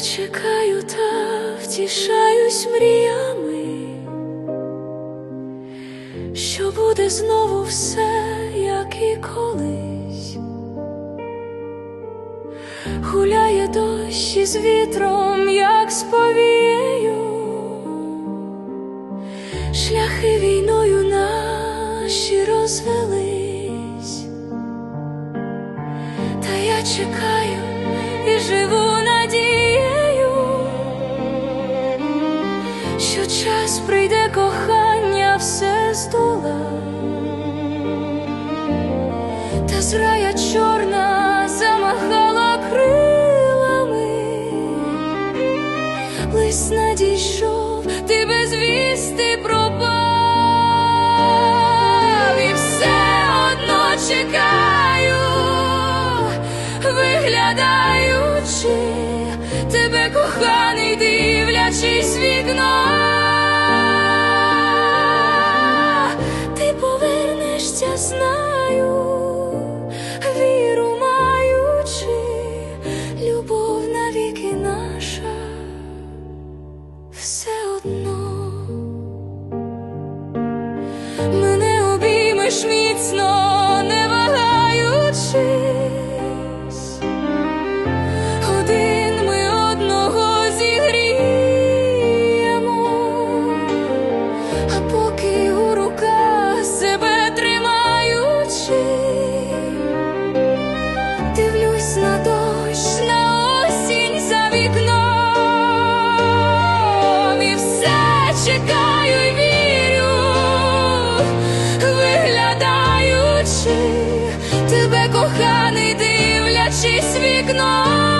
чекаю та втішаюсь мріями, що буде знову все, як і колись. Гуляє дощ із вітром, як з повією, шляхи війною наші розвелись, та я чекаю і живу що час прийде кохання все здола, та зрая Будеш міцно. очі, тебе коханий, дивлячись вікно.